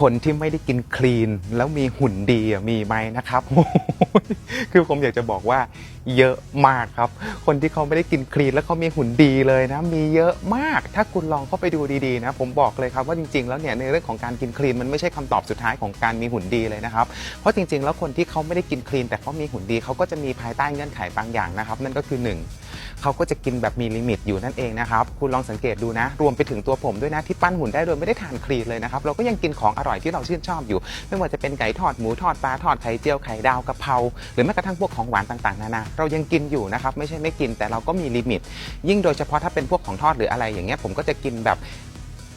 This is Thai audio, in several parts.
คนที่ไม่ได้กินคลีน แล้วมีหุ่นดีมีไหมนะครับคือผมอยากจะบอกว่าเยอะมากครับ คนที่เขาไม่ได้กินคลีน แล้วเขามีหุ่นดีเลยนะ มีเยอะมาก ถ้าคุณลองเข้าไปดูดีๆนะ ผมบอกเลยครับว่าจริงๆ แล้วเนี่ยในเรื่องของการกินคลีนมันไม่ใช่คำตอบสุดท้ายของการมีหุ่นดีเลยนะครับ เพราะจริงๆ แล้วคนที่เขาไม่ได้กินคลีน แต่เขามีหุ่นดีเขาก็จะมีภายใต้เงื่อนไขบางอย่างนะครับ นั่นก็คือหนึ่ง เขาก็จะกินแบบมีลิมิตอยู่นั่นเองนะครับ คุณลองสังเกตดูนะ รวมไปถึงตัวผมด้วยนะที่ปั้นหุ่นได้โดยไม่ได้ทานคลีนเลยนะครับ เราก็ยังกินของอร่อยที่เราชื่นชอบอยู่ ไม่ว่าจะเป็นไก่ทอดหมูทอดปลาทอดไข่เจียวไข่ดาวกะเพราหรือแม้กระทั่งพวกของหวานต่างๆนานาเรายังกินอยู่นะครับไม่ใช่ไม่กินแต่เราก็มีลิมิต ยิ่งโดยเฉพาะถ้าเป็นพวกของทอดหรืออะไรอย่างเงี้ยผมก็จะกินแบบ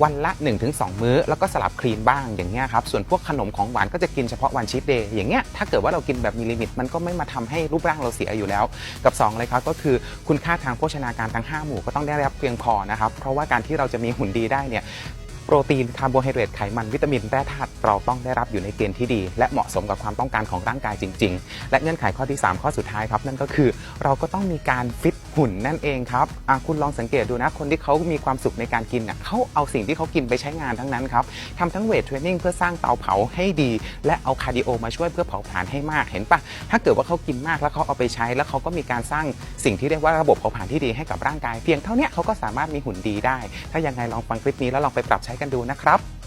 วันละ 1-2 มื้อ แล้วก็สลับคลีนบ้างอย่างเงี้ยครับส่วนพวกขนมของหวานก็จะกินเฉพาะวันชีตเดย์อย่างเงี้ยถ้าเกิดว่าเรากินแบบมีลิมิต มันก็ไม่มาทำให้รูปร่างเราเสียอยู่แล้ว กับ2เลยครับก็คือคุณค่าทางโภชนาการทั้ง 5 หมู่ก็ต้องได้รับเพียงพอนะครับเพราะว่าการที่เราจะมีหุ่นดีได้เนี่ยโปรตีนคาร์โบไฮเดรตไขมันวิตามินแร่ธาตุเราต้องได้รับอยู่ในเกณฑ์ที่ดี และเหมาะสมกับความต้องการของร่างกายจริง ๆ และเงื่อนไขข้อที่ 3 ข้อสุดท้ายครับ นั่นก็คือเราก็ต้องมีการฟิต หุ่นนั่นเองครับอะคุณลองสังเกตดูนะ คนที่เขามีความสุขในการกินน่ะเขาเอาสิ่งที่เขากินไปใช้งานทั้งนั้นครับทำทั้งเวทเทรนนิ่งเพื่อสร้างเตาเผาให้ดี และเอาคาร์ดิโอมาช่วยเพื่อเผาผลาญให้มากเห็นปะถ้าเกิดว่าเขากินมากแล้วเขาเอาไปใช้ แล้วเขาก็มีการสร้างสิ่งที่เรียกว่าระบบเผาผลาญที่ดีให้กับร่างกาย เพียงเท่านี้เขาก็สามารถมีหุ่นดีได้ ถ้ายังไงลองฟังคลิปนี้แล้วลองไปปรับใช้กันดูนะครับ